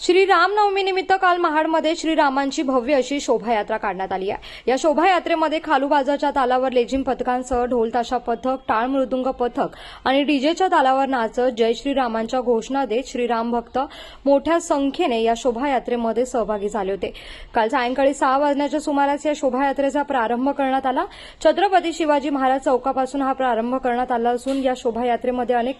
श्री रामनवमीनिमित्त काल महाडमध्ये श्रीरामांची भव्य अशी शोभायात्रा काढण्यात आली आहे. या शोभायात्रेमध्ये खालूबाजाच्या तालावर लेझिम पथकांसह ढोलताशा पथक टाळ मृदुंग पथक आणि डीजेच्या तालावर नाचत जय श्रीरामांच्या घोषणा देत श्रीराम भक्त मोठ्या संख्येने या शोभायात्रेमध्ये सहभागी झाले होते. काल सायंकाळी सहा वाजण्याच्या सुमारास या शोभायात्रेचा प्रारंभ करण्यात आला. छत्रपती शिवाजी महाराज चौकापासून हा प्रारंभ करण्यात आला असून या शोभायात्रेमध्ये अनेक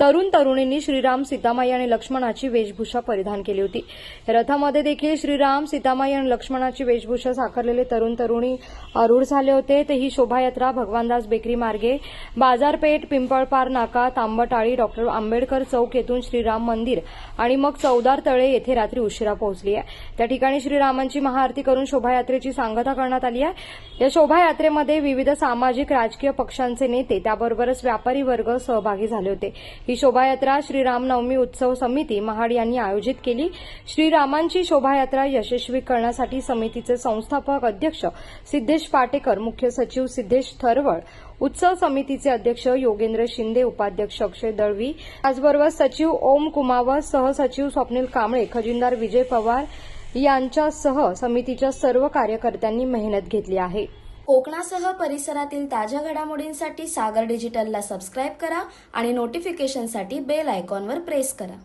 तरुण तरुणींनी श्रीराम सीतामाई आणि लक्ष्मणाची वेशभूषा परिधान केली होती. रथामध्ये देखील श्रीराम सीतामाई आणि लक्ष्मणाची वेशभूषा साकारलेले तरुण तरुणी अरूढ झाले होते. तर ही शोभायात्रा भगवानदास बेकरी मार्गे. बाजारपेठ पिंपळपार नाका तांबटाळी डॉक्टर आंबेडकर चौक येथून श्रीराम मंदिर आणि मग चौदार तळे येथे रात्री उशिरा पोहोचली आहे. त्या ठिकाणी श्रीरामांची महाआरती करून शोभायात्रेची सांगता करण्यात आली आहे. या शोभायात्रेमध्ये विविध सामाजिक राजकीय पक्षांचे नेते त्याबरोबरच व्यापारी वर्ग सहभागी झाले होते. ही शोभायात्रा श्रीरामनवमी उत्सव समिती महाड यांनी आयोजित केली. श्रीरामांची शोभायात्रा यशस्वी करण्यासाठी समितीचे संस्थापक अध्यक्ष सिद्धेश पाटेकर मुख्य सचिव सिद्धेश थरवळ उत्सव समितीचे अध्यक्ष योगेंद्र शिंदे उपाध्यक्ष अक्षय दळवी त्याचबरोबर सचिव ओम कुमावत सहसचिव स्वप्नील कांबळे खजिनदार विजय पवार यांच्यासह समितीच्या सर्व कार्यकर्त्यांनी मेहनत घेतली आहे. कोकणासह परिसरातील ताज्या घडामोडींसाठी सागर डिजिटलला सबस्क्राईब करा आणि नोटिफिकेशनसाठी बेल आयकॉनवर प्रेस करा.